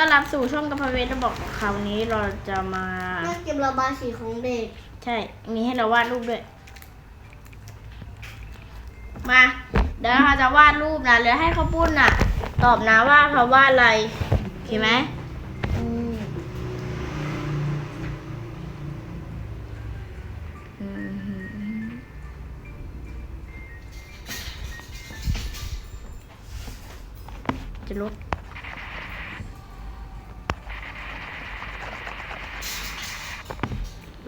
ต้อนรับสู่ช่องกระเพาเวทบอกคราวนี้เราจะมาเรื่องเกมระบายสีของเด็ก ใช่ มีให้เราวาดรูปด้วย มา เดี๋ยวเราจะวาดรูปนะแล้วให้เขาปุ้นน่ะ ตอบนะว่าเขาวาดอะไรโอเคไหมอืมอืมจะลด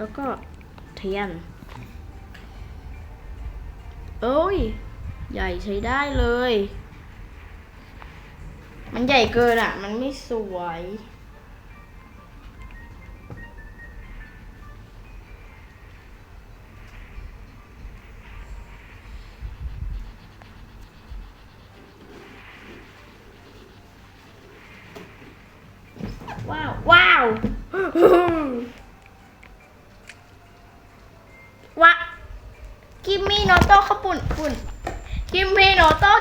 แล้วก็เทียนเอ้ย ใหญ่ใช้ได้เลย มันใหญ่เกินอะ มันไม่สวย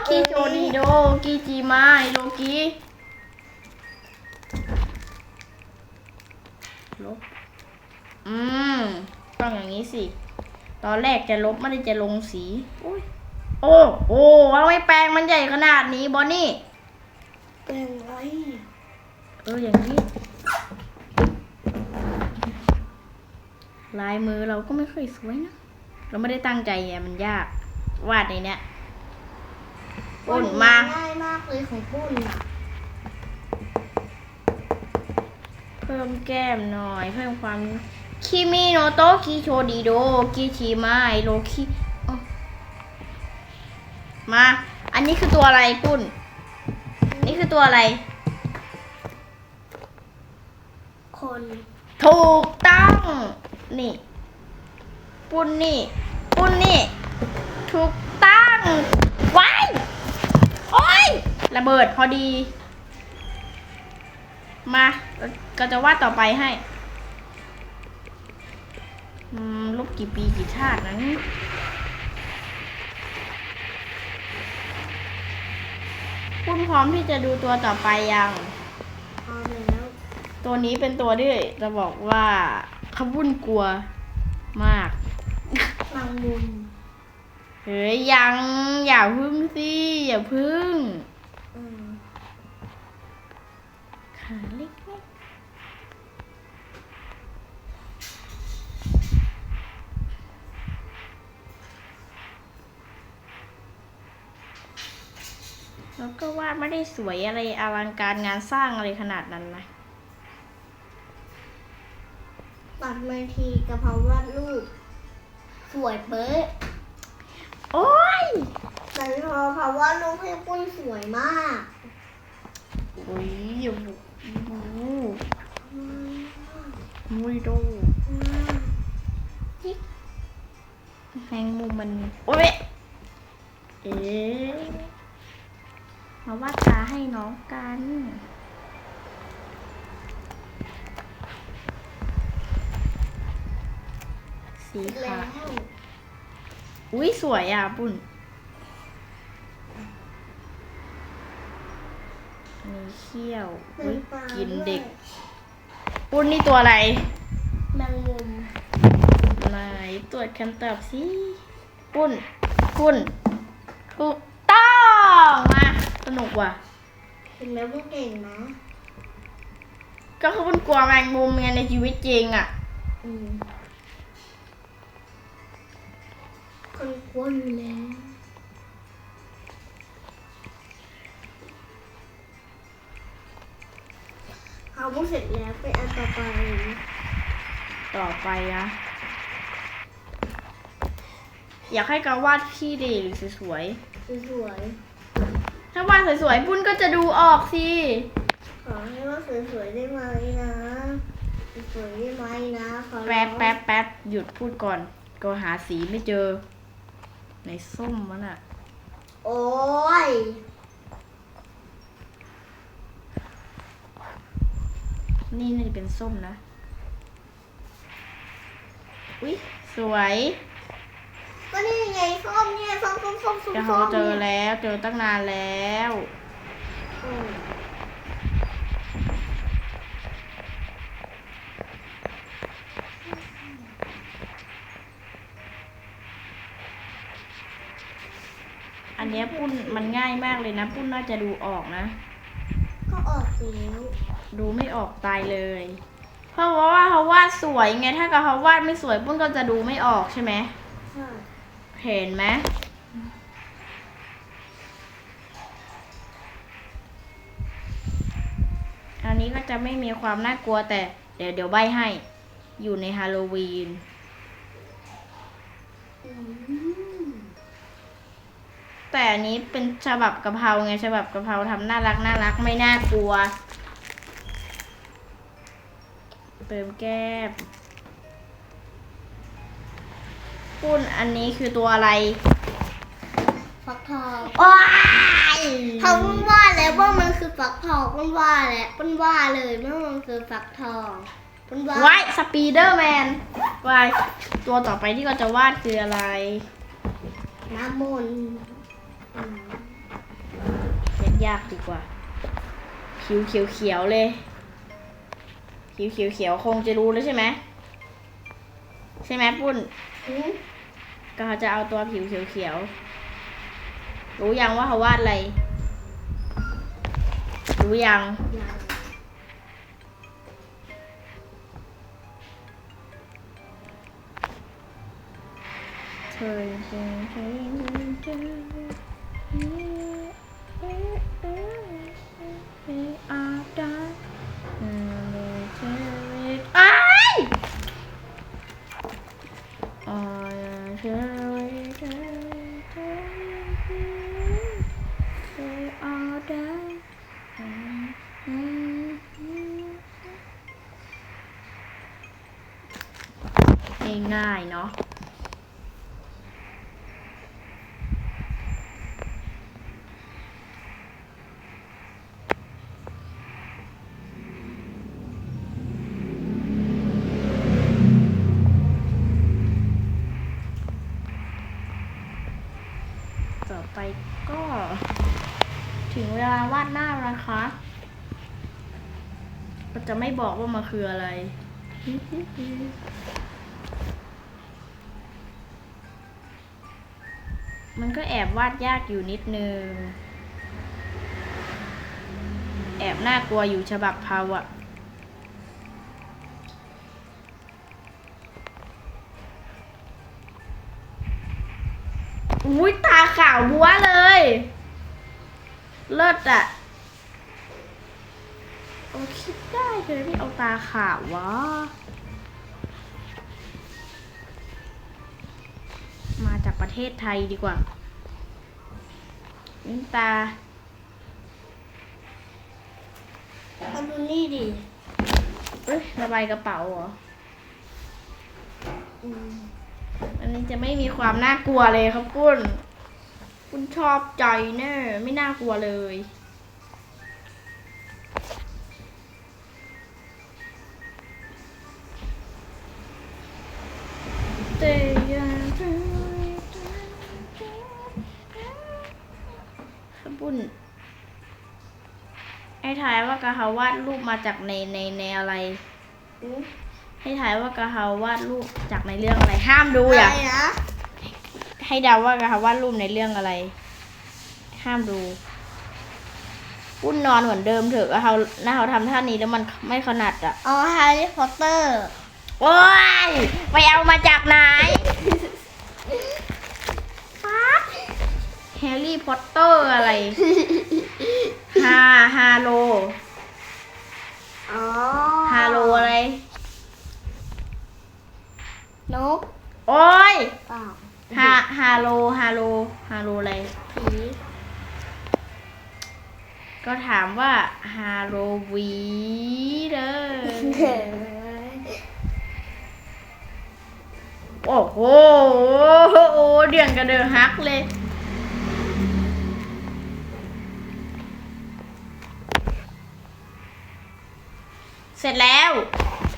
กิโจนิโดกิจิมายโลกิลบ อืม ต้องอย่างนี้สิ ตอนแรกจะลบไม่ได้จะลงสี โอ้ย โอ้โอ้เอาไว้แปลงมันใหญ่ขนาดนี้บอนนี่เป็นไรเอออย่างนี้ ลายมือเราก็ไม่ค่อยสวยนะ เราไม่ได้ตั้งใจไงมันยาก วาดในเนี้ย ปุ่นมาง่ายมากเลยของปุ้นอะเพิ่มแก้มหน่อย เพิ่มความคิมิโนโตะคิโชดิโดกิชิมายโลคิอ๋อมา อันนี้คือตัวอะไรปุ่นนี่คือตัวอะไร คนถูกต้องนี่ ปุ้นนี่ ปุ้นนี่ ถูกต้องว้ายโอ้ย ระเบิดพอดี มาก็จะวาดต่อไปให้อืมลบกี่ปีกี่ชาตินั้นปุ้นพร้อมที่จะดูตัวต่อไปยังพร้อมแล้วตัวนี้เป็นตัวที่จะบอกว่าขบุ่นกลัวมากนางมุมเฮ้ยยังอย่าพึ่งสิอย่าพึ่งาเล็กๆแล้วก็วาดไม่ได้สวยอะไรอลังการงานสร้างอะไรขนาดนั้นนะตัดมาทีกะเพราวาดรูปสวยเป๊ะโอ้ยแต่พอเพราะวาดรูปให้ปุ้นสวยมากโอ้ยอย่าบุก มุยดูแมงมุมมันโอ้ยเอ๊ะมาวาดตาให้น้องกันสีขาววอุ้ยสวยอะปุ่น มีเขี้ยวอุ้ยกินเด็ก ปุ้นนี่ตัวอะไร แมงมุมไหนตรวจคำตอบสิปุ้น ปุ้นถูกต้องมาสนุกว่ะ เห็นไหมว่าเก่งนะก็คือปุ้นกลัวแมงมุมไงในชีวิตจริงอะ อืมคนกลัวอยู่แล้ว เอาพูดเสร็จแล้วไปอันต่อไปต่อไปนะอยากให้กาวาดที่ดีหรือสวยสวยๆถ้าวาดสวยๆปุ้นก็จะดูออกสิๆขอให้ว่าสวยๆได้ไหมนะสวยๆได้ไหมนะขอร้องแป๊บแป๊บแป๊บหยุดพูดก่อน ก็หาสีไม่เจอ ในส้มมันอะโอ้ย นี่น่าจะเป็นส้มนะ อุ้ยสวยก็นี่ไงส้มเนี่ยส้มส้มส้มส้มแต่าเจอแล้วเจอตั้งนานแล้วอันนี้ปุ้นมันง่ายมากเลยนะ ปุ้นน่าจะดูออกนะ ก็ออกแล้วดูไม่ออกตายเลย เพราะว่าเขาวาดสวยไง ถ้าเกิดเขาวาดไม่สวยปุ้นก็จะดูไม่ออกใช่ไหม ใช่เห็นไหมอันนี้ก็จะไม่มีความน่ากลัวแต่ เดี๋ยวเดี๋ยวใบให้ อยู่ในฮาโลวีน อืม แต่อันนี้เป็นฉบับกะเพราไงฉบับกะเพราทำน่ารักน่ารักไม่น่ากลัว เติมแก้มปุ้นอันนี้คือตัวอะไรฟักทองว้ายเขาเพิ่งว่าแล้วว่ามันคือฟักทองเพิ่งว่าแล้วเพิ่งว่าเลยว่ามันคือฟักทองเพิ่งว่าไว้สปีเดอร์แมนวายตัวต่อไปที่เราจะวาดคืออะไรน้ำมนต์อืม เล่นยากดีกว่าผิวเขียวเขียวๆเลยผิวเขียวเขียวๆคงจะรู้แล้วใช่ไหม ใช่ไหมปุ้นอืมก็เขาจะเอาตัวผิวเขียวๆรู้ยังว่าเขาวาดอะไร รู้ยังยังเธอเธอ เอเธออาดาอ้ายอ่าเธอเธอเธอเธออาดาง่ายๆเนาะ ต่อไปก็ ถึงเวลาวาดหน้าแล้วนะคะก็จะ ไม่บอกว่ามันคืออะไร มันก็แอบวาดยากอยู่นิดนึง แอบน่ากลัวอยู่ฉบับพาวอะอุ้ยตาขาวบัวเลย เลิศอะ โอ้คิดได้เลยที่เอาตาขาววะ มาจากประเทศไทยดีกว่านี่ตาเอาดูนี่ดิเอ้ยระบายกระเป๋าเหรอ อืมอันนี้จะไม่มีความน่ากลัวเลยครับปุ้นปุ้นชอบใจแน่ไม่น่ากลัวเลย แต่อยากจะครับปุ้นให้ทายว่ากะเพราวาดรูปมาจากในในในอะไรอืมให้ทายว่ากะเพราวาดรูปจากในเรื่องอะไร ห้ามดูอย่าอะไรนะให้เดาว่ากะเพราวาดรูปในเรื่องอะไร ห้ามดูปุ้นนอนเหมือนเดิมเถอะกะเพราหน้าเขาทำท่านี้แล้วมันไม่ถนัดอะ อ๋อแฮร์รี่พอตเตอร์ โอ้ยไปเอามาจากไหนแฮร์รี่พอตเตอร์อะไรฮาฮาโลอ๋อฮาโลอะไร นก โอ้ยเปล่าฮาฮาโลฮาโลฮาโลอะไร ผีก็ถามว่าฮาโลวีเด้อ โอ้โหเดือนกระเดือฮักเลย เสร็จแล้ว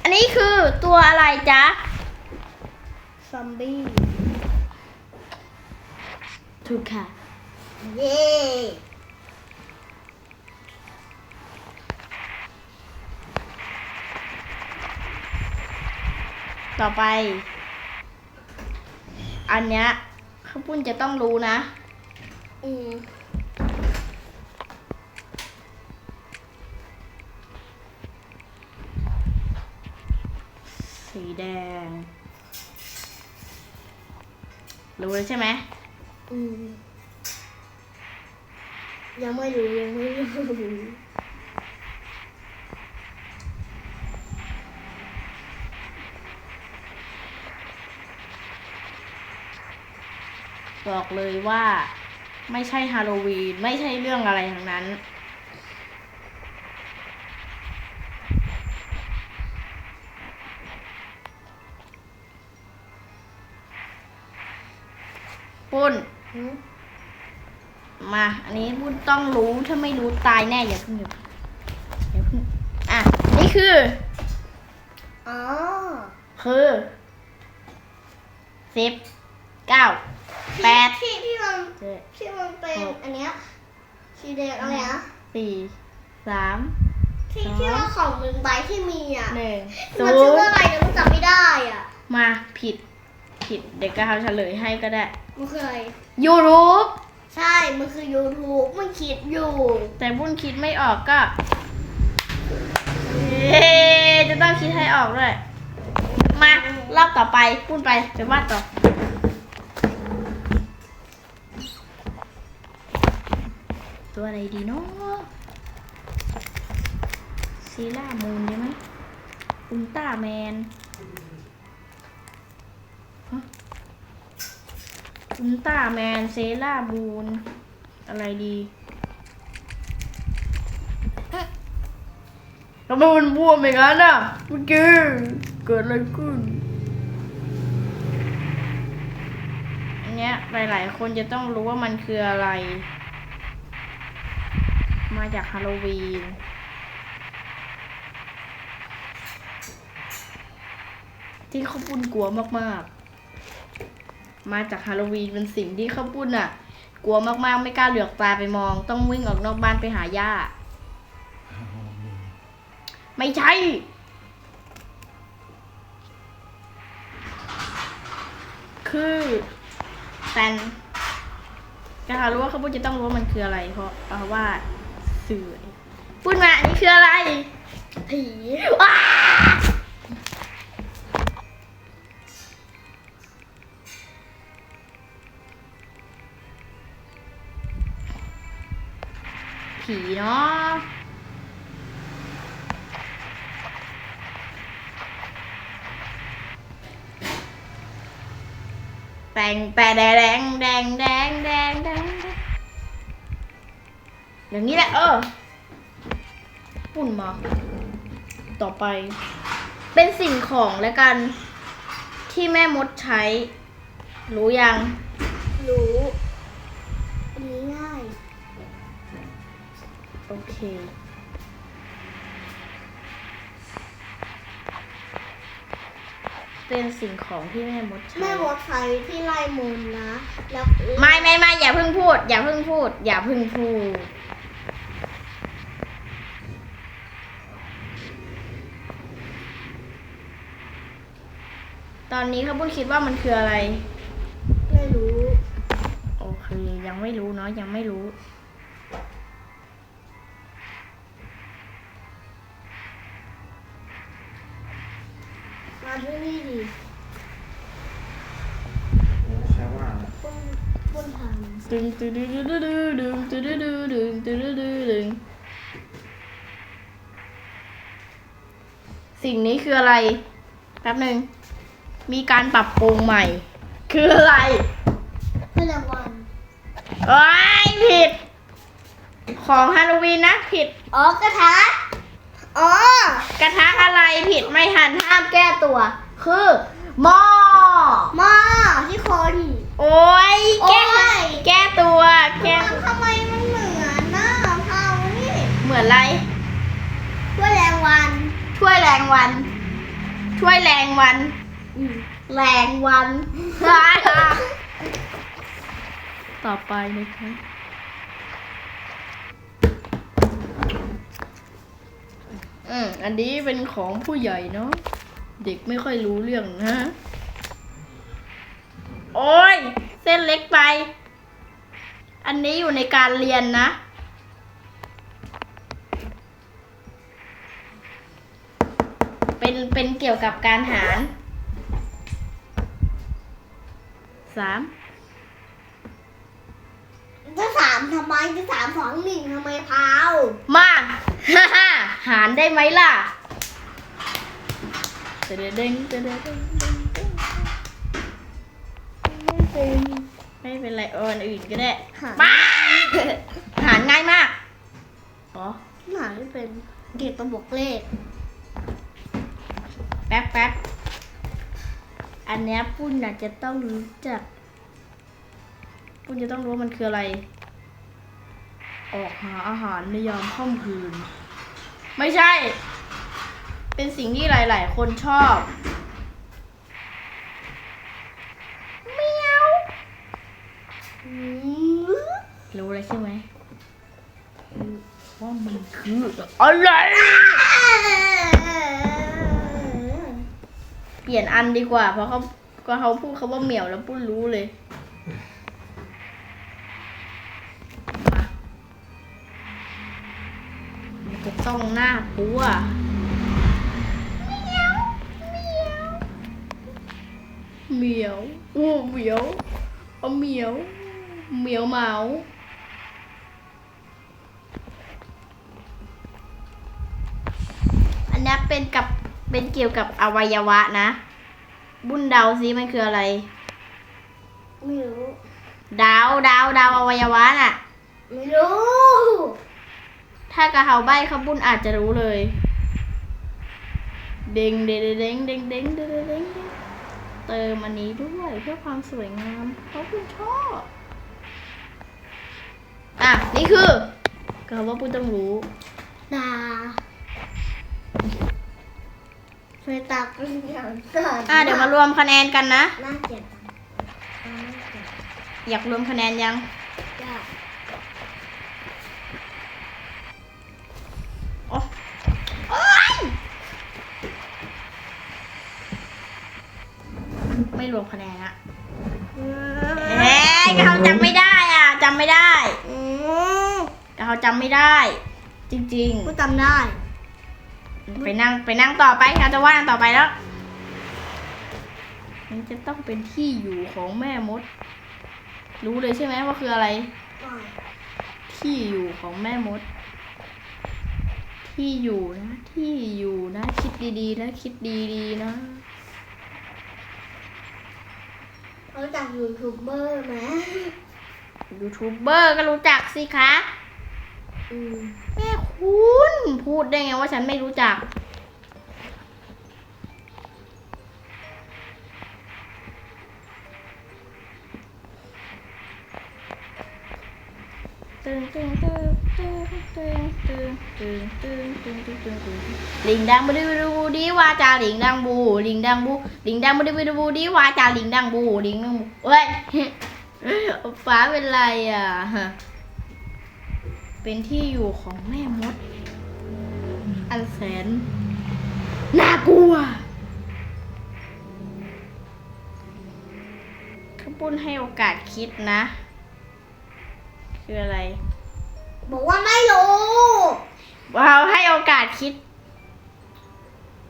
อันนี้คือตัวอะไรจ๊ะ ซอมบี้ ถูกค่ะ เย้ต่อไป อันเนี้ยข้าวปุ้นจะต้องรู้นะ อืมสีแดง รู้แล้วใช่ไหมอืมยังไม่รู้ยังไม่รู้ บอกเลยว่าไม่ใช่ฮาโลวีน ไม่ใช่เรื่องอะไรทั้งนั้น ปุ้นหืมมา อันนี้ปุ้นต้องรู้ถ้าไม่รู้ตายแน่อย่าเพิ่งอย่าเพิ่งอย่าเพิ่งอะ นี่คือ อ๋อ คือสิบเก้า แปดที่ที่มันเจ็ดที่มันเป็นหกอันเนี้ยสีแดงอะไรนะสี่สามที่สองที่ว่าของหนึ่งใบที่มีอะหนึ่งมัศูนชื่อนว่าย์อะไรนะมันจำไม่ได้อะมาผิด ผิดเด็กก็เอาเฉลยให้ก็ได้มันคืออะไรยูทูบใช่ มันคือ YouTube มันคิดอยู่แต่บุ้นคิดไม่ออกก็เอ๊ะจะต้องคิดให้ออกด้วยมารอบต่อไปปุ้นไปไปวาดต่อ ตัวอะไรดีเนาะซีล่ามูนได้ไหมอุลตร้าแมนฮะอุลตร้าแมนเซล่ามูนอะไรดีทำไมมันบวมอย่างนั้นอะเมื่อกี้เกิดอะไรขึ้นอันเนี้ยหลาย ๆ คนจะต้องรู้ว่ามันคืออะไร มาจากฮาโลวีน ที่ข้าวปุ้นกลัวมากๆ มาจากฮาโลวีนเป็นสิ่งที่ข้าวปุ้นอะกลัวมากๆ ไม่กล้าเหลือกตาไปมอง ต้องวิ่งออกนอกบ้านไปหาย่า ไม่ใช่ คือแตนการู้ว่าเขาพูดจะต้องรู้ว่ามันคืออะไรเพราะเพราะว่า สื่อพูดมาอันนี้คืออะไร ผีว้าผีเนาะแดงแปแดงแดงแดงแดง อย่างนี้แหละเออปุ่นมา ต่อไป เป็นสิ่งของแล้วกัน ที่แม่มดใช้ รู้ยัง รู้อันนี้ง่าย โอเค เป็นสิ่งของที่แม่มดใช้ แม่วอดไฟที่ไล่มนต์นะ แล้วไม่ไม่ไม่อย่าเพิ่งพูด อย่าเพิ่งพูด อย่าเพิ่งพูด อนนี้ข้าบุญคิดว่ามันคืออะไร ไม่รู้ โอเค ยังไม่รู้เนาะยังไม่รู้มาที่นี่ดิใช่ว่าบนบนทางตึงตึงตึงตึงตึงตึงตึงตึงตึงตึงตึงตึงสิ่งนี้คืออะไร แป๊บหนึ่ง มีการปรับปรุงใหม่ คืออะไรเพื่อนรางวัลโอ้ยผิด ของฮาโลวีนนะผิด อ๋อกระทะ อ๋อกระทะอะไรผิดไม่ทันห้ามแก้ตัว คือหม้อหม้อที่คนโอ้ยแก้โอ้ยแก้ตัวแก้ทำไมมันเหมือนหน้าเผานี่เหมือนอะไรเพื่อนรางวัลถ้วยแรงวัน ถ้วยแรงวันอืม แรงวันต่อไปนะคะอืมอันนี้เป็นของผู้ใหญ่เนาะ เด็กไม่ค่อยรู้เรื่องนะ โอ้ย เส้นเล็กไป อันนี้อยู่ในการเรียนนะ เป็น เป็นเกี่ยวกับการหาร สามจะสามทำไมจะสามสองหนึ่งทำไมพาวมาฮ่าฮ่าหารได้ไหมล่ะเด้งเด้งเด้งเด้งเด้งเด้งไม่เป็นไม่เป็นไรเอาอันอื่นก็ได้หามาหารง่ายมากอ๋อหาไม่เป็นเกี่ยวกับบวกเลขแป๊บแป๊บ อันเนี้ยปุ้นอาจจะต้องรู้จัก ปุ้นจะต้องรู้ว่ามันคืออะไร ออกหาอาหารในยามค่ำคืน ไม่ใช่ เป็นสิ่งที่หลาย ๆ คนชอบเมียวอืมรู้เลยใช่ไหมว่ามันคืออะไร เปลี่ยนอันดีกว่า เพราะเขาก็เขาพูดเขาว่าเหมียวแล้วปุ้นรู้เลยมามันจะต้องหน้ากลัวเหมียวเหมียวโอ้เหมียวเอาเหมียวเหมียวเหมาอันนี้เป็นกับ เป็นเกี่ยวกับอวัยวะนะ บุญดาวซิมันคืออะไร ไม่รู้ ดาวดาวดาวอวัยวะน่ะ ไม่รู้ ถ้ากระเฮาใบเขาบุญอาจจะรู้เลย เด้งเด้งเด้งเด้งเด้งเด้งเด้งเติมอันนี้ด้วยเพื่อความสวยงามเพราะคุณชอบอะ นี่คือ กระเฮว่าบุญต้องรู้ดา เคยตาเป็นอย่างก่อนอะเดี๋ยวมารวมคะแนนกันนะ น่าเจ็บอะน่าเจ็บอยากรวมคะแนนยังยากโอ๊ะโอ๊ยไม่รวมคะแนนอะเฮ้ยกะเขาจำไม่ได้อะจำไม่ได้อืมกะเขาจำไม่ได้ จริงกูจำได้ๆ ไปนั่งไปนั่งต่อไปเขาจะว่ากันต่อไปแล้ว มันจะต้องเป็นที่อยู่ของแม่มด รู้เลยใช่ไหมว่าคืออะไร ที่อยู่ของแม่มด ที่อยู่นะ ที่อยู่นะ คิดดีๆนะคิดดีๆนะรู้จักยูทูบเบอร์ไหมยูทูบเบอร์ก็รู้จักสิคะอืมแม่ คุณพูดได้ไงว่าฉันไม่รู้จัก ตึงตึงตึงตึงตึงตึงตึงตึงตึงตึงตึงตึงลิงดังบูดิบูดิบูดีว่าจาลิงดังบูลิงดังบูลิงดังบูดิบูดิบูดีว่าจาลิงดังบูลิงดังบูเอ้ยฟ้าเป็นไรอะ เป็นที่อยู่ของแม่มด อันแสนน่ากลัวข้าปุ้นให้โอกาสคิดนะ คืออะไร บอกว่าไม่รู้ว้าวให้โอกาสคิด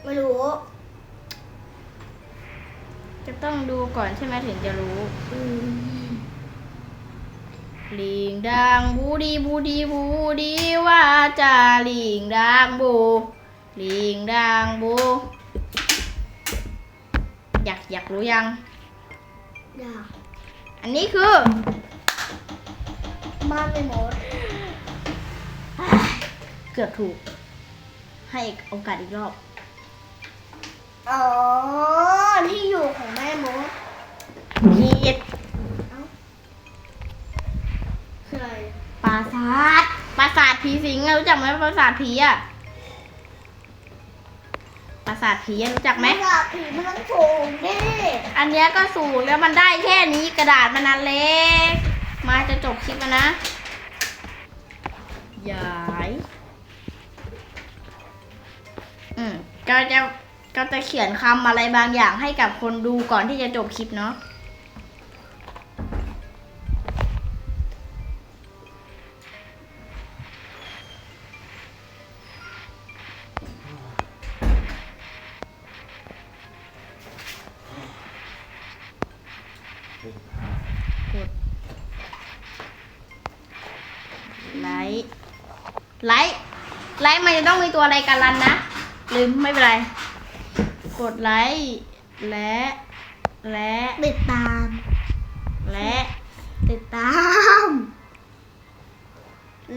ไม่รู้ จะต้องดูก่อนใช่ไหมถึงจะรู้ อืม ลิงดังบูดีบูดีบูดีว่าจะลิงดังบูลิงดังบู อยากอยากรู้ยัง อยาก อันนี้คือบ้านไม่หมด เกือบถูก ให้โอกาสอีกรอบ อ๋อ ที่อยู่ของแม่มด ผิด คืออะไร ปราสาทปราสาท ผีสิงอะรู้จักไหมปราสาทผีอะปราสาทผีอะรู้จักไหมกระผีมันต้องสูงดิอันเนี้ยก็สูงแล้วมันได้แค่นี้กระดาษมันอันเล็ก มาจะจบคลิปแล้วนะย้ายอืมก็จะก็จะเขียนคำอะไรบางอย่างให้กับคนดูก่อนที่จะจบคลิปเนาะ ไลค์ไลค์มันจะต้องมีตัวอะไรการันนะลืมไม่เป็นไร กดไลค์และ และติดตาม และติดตาม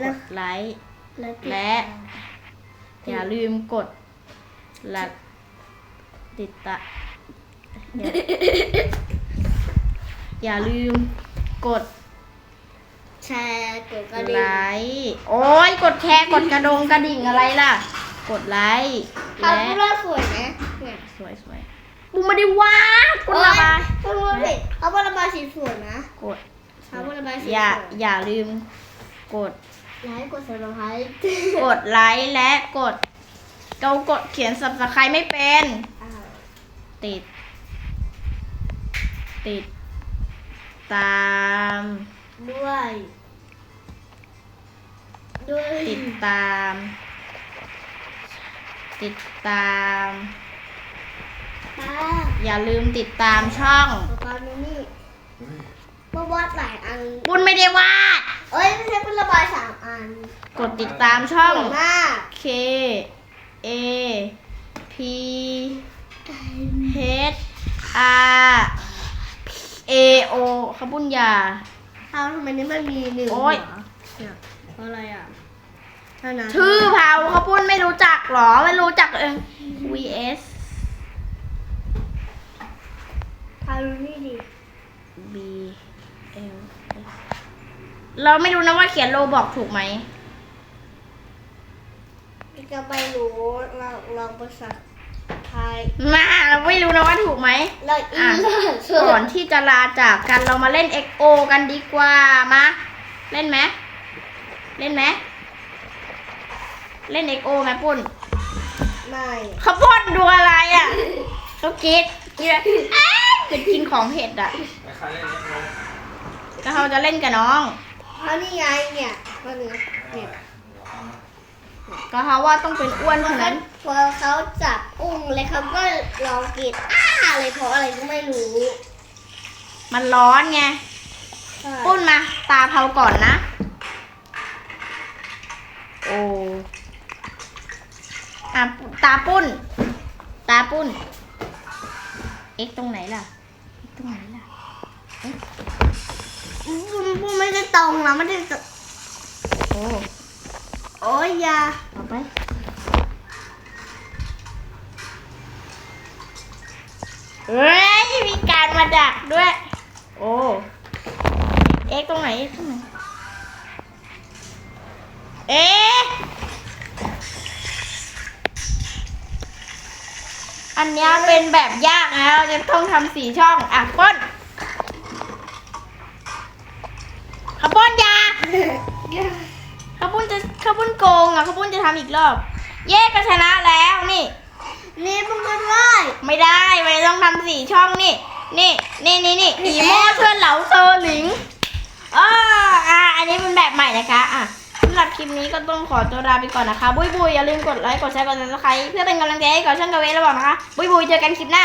กดไลค์และและอย่าลืมกดและติดตามอย่าอย่าลืมกด แชร์กดกระไลดิ่งค์โอ้ยกดแชร์กดกระดงกระดิ่งอะไรล่ะ กดไลค์เขาและพูดว่าสวยนะเนี่ยสวยสวยบูไม่ได้วาดคุณละมาเขาพูดว่าผิดเขาพูดระบายสีสวยนะกดเขาพูดระบายสีอย่าสวยอย่าลืม กดไลค์กดสับสไครต์กดไลค์และกดเรากดเขียน subscribe ไม่เป็นอ้าวติด ติด ตาม ด้วย ด้วยติดตาม ติดตามตาอย่าลืมติดตามช่องประมาณนี้เมื่อวาดหลายอันบุญไม่ได้วาดเอ้ยไม่ใช่เป็นระบายสามอันกดติดตามช่อง สวยมาก K A P H R A O ขบุญยา เอาทำไมนี่มันมีหนึ่งโอ๊ยเหรเนี่ยเพราะอะไรอะเท่านั้นชื่อเผาขบุญไม่รู้จักหรอ ไม่รู้จักเอง V S เอาดูนี่ดิ B L S เราไม่รู้นะว่าเขียนโลบอกถูกไหมจะไปรู้ลองลองภาษา ไทยมาเราไม่รู้นะว่าถูกไหม แล้วอีอะเลิศก่อนที่จะลาจากกันเรามาเล่น XO กันดีกว่ามา เล่นไหมเล่นไหมเล่น XO ไหมปุ้นไม่ข้าวโพดดูอะไรอะเขากินกินอะไรอ้าวคือกินของเผ็ดอะไม่ค่อยเล่นเล่นเลยก็เขาจะเล่นกับน้อง เพราะนี่ไงเนี่ยมันเนี่ยเนี่ย ก็เขาว่าต้องเป็นอ้วนเท่านั้นพอเขาจับอุ้งเลยเขาก็ลองกินอ้าอะไรเพราะอะไรก็ไม่รู้ มันร้อนไงใช่ปุ้นมาตาเผาก่อนนะ โอ้อะตาปุ้น ตาปุ้น เอ็กตรงไหนล่ะเอ็กตรงไหนล่ะพูดพูดไม่ได้ตรงนะไม่ได้ตรงโอ้ โอ้ยอยาต่อไปเฮ้ยมีการมาดักด้วย โอ้เอ็กตรงไหนเอ็กตรงไหนเอ๊ะอันเนี้ยเป็นแบบยากนะเราจะต้องทำสี่ช่องอะป้นขาวป้นยา ข้าวปุ้นจะข้าวปุ้นโกงอะข้าวปุ้นจะทำอีกรอบ เย้ก็ชนะแล้วนี่ นี่มึงก็ได้ ไม่ได้ไม่ต้องทำสี่ช่องนี่ นี่นี่นี่นี่อีโม่เชิญเหลาเซอร์หลิงอ่าอ่าอันนี้เป็นแบบใหม่นะคะอะสำหรับคลิปนี้ก็ต้องขอตัวลาไปก่อนนะคะ บุยบุยอย่าลืมกดไลค์กดแชร์กดซับสไครต์เพื่อเป็นกำลังใจให้กับช่องกระเวทระบอกนะคะ บุยบุยเจอกันคลิปหน้า